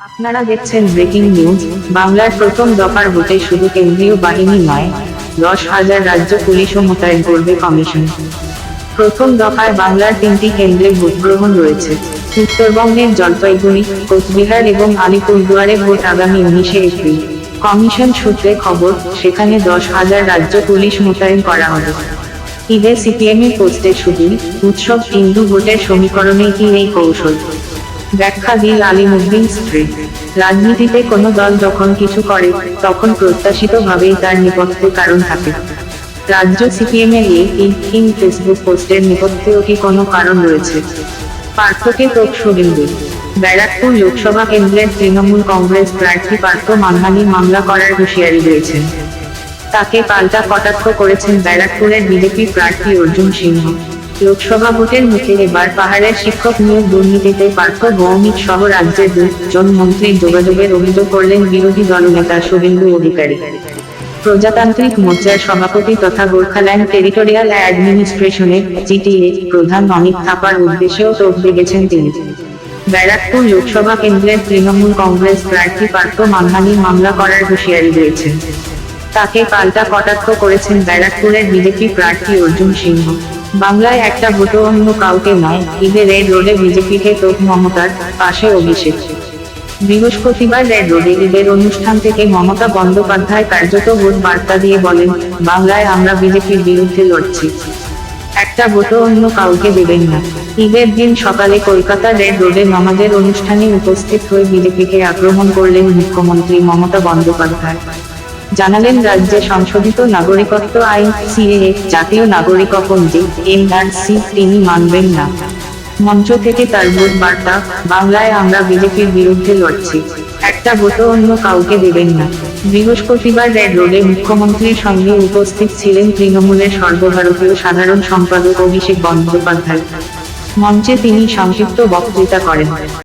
আপনারা দেখছেন breaking news, বাংলার প্রথম দফার ভোটে শুধু কেন্দ্রীয় বাহিনী নয়, দশ হাজার রাজ্য পুলিশও মোতায়েন করবে কমিশন। প্রথম দফায় বাংলার তিনটি কেন্দ্রে ভোট গ্রহণ রয়েছে। উত্তরবঙ্গের জলপাইগুড়ি, কোচবিহার এবং আলিপুরদুয়ারে ভোট আগামী উনিশে এপ্রিল। কমিশন সূত্রে খবর, সেখানে দশ হাজার রাজ্য পুলিশ মোতায়েন করা হবে। ঈদে সিপিএম এর পোস্টে শুধু উৎসব হিন্দু ভোটের সমীকরণে কি এই কৌশল? ব্যাখ্যা দিল আলিমুদ্দিন স্ত্রী। রাজনীতিতে কোনো দল যখন কিছু করে, তখন প্রত্যাশিতভাবেই তার নেপথ্যে কারণ থাকে। রাজ্য সিপিএম এর এই ফেসবুক পোস্টের নেপথ্যেও কি কোনো কারণ রয়েছে? পার্থকে তোপ শুভেন্দু ব্যারাকপুর লোকসভা কেন্দ্রের তৃণমূল কংগ্রেস প্রার্থী পার্থ মানহানি মামলা করার হুঁশিয়ারি দিয়েছেন। তাকে পাল্টা কটাক্ষ করেছেন ব্যারাকপুরের বিজেপি প্রার্থী অর্জুন সিংহ। লোকসভা ভোটের মুখে এবার পাহাড়ের শিক্ষক নিয়োগ দুর্নীতিতে পার্থ ভৌমিক সহ রাজ্যের দুজন মন্ত্রীর যোগাযোগের অভিযোগ করলেন বিরোধী দলনেতা শুভেন্দু অধিকারী। প্রজাতান্ত্রিক মোর্চার সভাপতি তথা গোর্খাল্যান্ড টেরিটোরিয়াল অ্যাডমিনিস্ট্রেশনের জিটিএ প্রধান অমিত থাপার উদ্দেশ্যেও তোপ দেগেছেন তিনি। ব্যারাকপুর লোকসভা কেন্দ্রের তৃণমূল কংগ্রেস প্রার্থী পার্থ মানহানি মামলা করার হুঁশিয়ারি দিয়েছেন। তাকে পাল্টা কটাক্ষ করেছেন ব্যারাকপুরের বিজেপি প্রার্থী অর্জুন সিংহ। বাংলায় একটা ভোটও অন্য কাউকে নয় ঈদে রেড রোডে বিজেপিকে তোপ মমতার পাশে অভিষেক। বৃহস্পতিবার রেড রোডে ঈদের অনুষ্ঠান থেকে মমতা বন্দ্যোপাধ্যায় কার্যত ভোট বার্তা দিয়ে বলেন, বাংলায় আমরা বিজেপির বিরুদ্ধে লড়ছি। একটা ভোটও অন্য কাউকে দেবেন না। ঈদের দিন সকালে কলকাতা রেড রোডে নমাজের অনুষ্ঠানে উপস্থিত হয়ে বিজেপিকে আক্রমণ করলেন মুখ্যমন্ত্রী মমতা বন্দ্যোপাধ্যায়। জানালেন রাজ্যে সংশোধিত নাগরিকত্ব আইন, সিএএ, জাতীয় নাগরিকপঞ্জি এনআরসি তিনি মানবেন না। মঞ্চ থেকে তার ভোট বার্তা, বাংলায় আমরা বিজেপির বিরুদ্ধে লড়ছি। একটা ভোটও অন্য কাউকে দেবেন না। বৃহস্পতিবার রেড রোডে মুখ্যমন্ত্রীর সঙ্গে উপস্থিত ছিলেন তৃণমূলের সর্বভারতীয় সাধারণ সম্পাদক অভিষেক বন্দ্যোপাধ্যায়। মঞ্চে তিনি সংক্ষিপ্ত বক্তৃতা করেন।